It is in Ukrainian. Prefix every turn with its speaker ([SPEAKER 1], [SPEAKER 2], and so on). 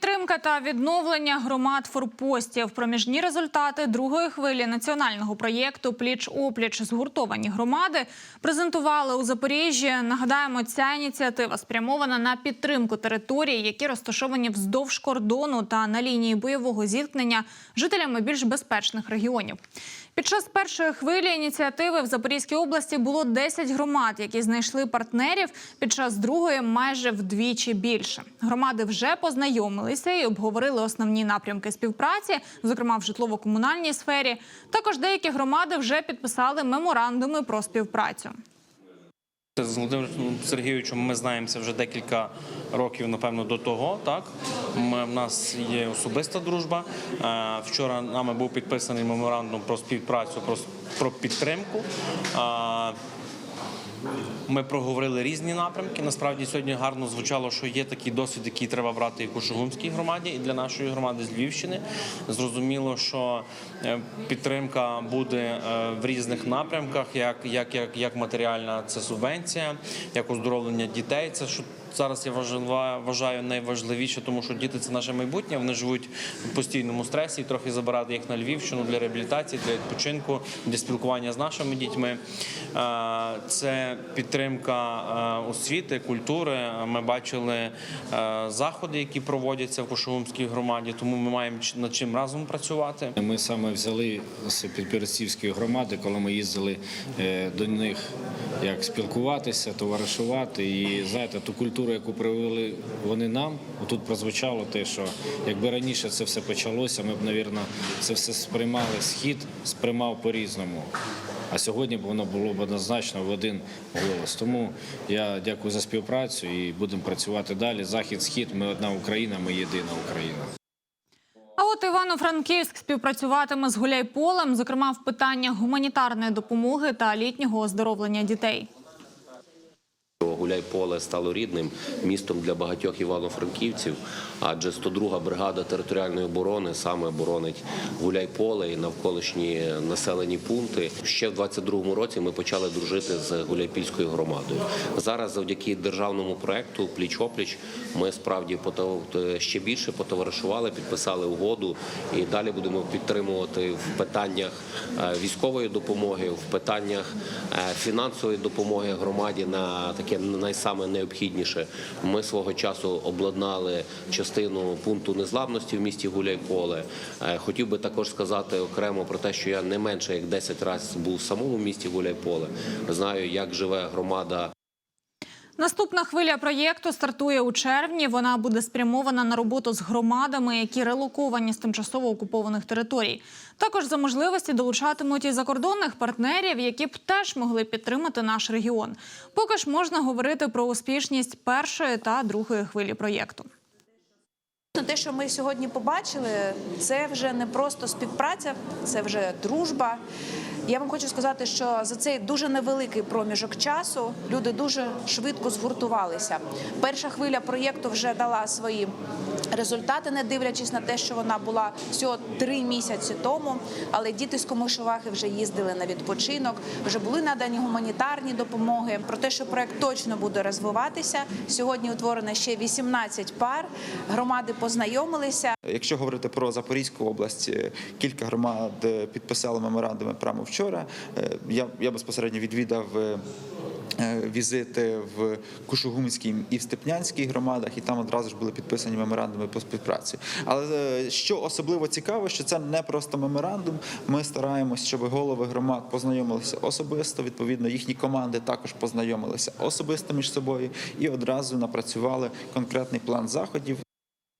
[SPEAKER 1] Підтримка та відновлення громад форпостів. Проміжні результати другої хвилі національного проєкту Пліч опліч згуртовані громади презентували у Запоріжжі. Нагадаємо, ця ініціатива спрямована на підтримку територій, які розташовані вздовж кордону та на лінії бойового зіткнення жителями більш безпечних регіонів. Під час першої хвилі ініціативи в Запорізькій області було 10 громад, які знайшли партнерів. Під час другої майже вдвічі більше. Громади вже познайомилися і обговорили основні напрямки співпраці, зокрема в житлово-комунальній сфері. Також деякі громади вже підписали меморандуми про співпрацю.
[SPEAKER 2] З Володимиром Сергійовичем ми знаємося вже декілька років, напевно, до того. Так ми, в нас є особиста дружба. Е, Вчора нами був підписаний меморандум про співпрацю, про, про підтримку. Ми проговорили різні напрямки. Насправді сьогодні гарно звучало, що є такий досвід, який треба брати і Кушугумській громаді, і для нашої громади з Львівщини. Зрозуміло, що е, підтримка буде е, в різних напрямках, як, як, як, як матеріальна це субвенція, як оздоровлення дітей. Це що зараз я вважаю найважливіше, тому що діти це наше майбутнє. Вони живуть в постійному стресі, трохи забирати їх на Львівщину для реабілітації, для відпочинку, для спілкування з нашими дітьми. Це підтримка освіти, культури. Ми бачили заходи, які проводяться в Кошовумській громаді, тому ми маємо над чим разом працювати.
[SPEAKER 3] Ми саме взяли з підперцівської громади, коли ми їздили е, до них, як спілкуватися, товаришувати. І знаєте, ту культуру, яку привели вони нам, тут прозвучало те, що якби раніше це все почалося, ми б, навірно, це все сприймали схід, сприймав по-різному. А сьогодні б воно було б однозначно в один голос. Тому я дякую за співпрацю і будемо працювати далі. Захід, схід, ми одна Україна, ми єдина Україна.
[SPEAKER 1] От Івано-Франківськ співпрацюватиме з Гуляйполем, зокрема в питаннях гуманітарної допомоги та літнього оздоровлення дітей.
[SPEAKER 4] Гуляйполе стало рідним містом для багатьох івано-франківців, адже 102-га бригада територіальної оборони саме боронить Гуляйполе і навколишні населені пункти. Ще в 22-му році ми почали дружити з Гуляйпільською громадою. Зараз, завдяки державному проекту Пліч-опліч, ми справді ще більше потоваришували, підписали угоду і далі будемо підтримувати в питаннях е, військової допомоги, в питаннях е, фінансової допомоги громаді на таке найсаме необхідніше. Ми свого часу обладнали частину пункту незламності в місті Гуляйполе. Е, Хотів би також сказати окремо про те, що я не менше як 10 разів був в самому місті Гуляйполе. Знаю, як живе громада
[SPEAKER 1] Наступна хвиля проєкту стартує у червні. Вона буде спрямована на роботу з громадами, які релоковані з тимчасово окупованих територій. Також за можливості долучатимуть і закордонних партнерів, які б теж могли підтримати наш регіон. Поки ж можна говорити про успішність першої та другої хвилі проєкту.
[SPEAKER 5] Ну, Те, що ми сьогодні побачили, це вже не просто співпраця, це вже дружба. Я вам хочу сказати, що за цей дуже невеликий проміжок часу люди дуже швидко згуртувалися. Перша хвиля проєкту вже дала свої результати, не дивлячись на те, що вона була всього три місяці тому. Але діти з Комишувахи вже їздили на відпочинок, вже були надані гуманітарні допомоги. Про те, що проект точно буде розвиватися. Сьогодні утворено ще 18 пар. Громади познайомилися.
[SPEAKER 6] Якщо говорити про Запорізьку область, е, кілька громад е, підписали меморандуми прямо вчора. Е, Я, я безпосередньо відвідав. Візити в Кушугумській і в Степнянській громадах, і там одразу ж були підписані меморандуми по співпраці. Але що особливо цікаво, що це не просто меморандум. Ми стараємось, щоб голови громад познайомилися особисто. Відповідно, їхні команди також познайомилися особисто між собою і одразу напрацювали конкретний план заходів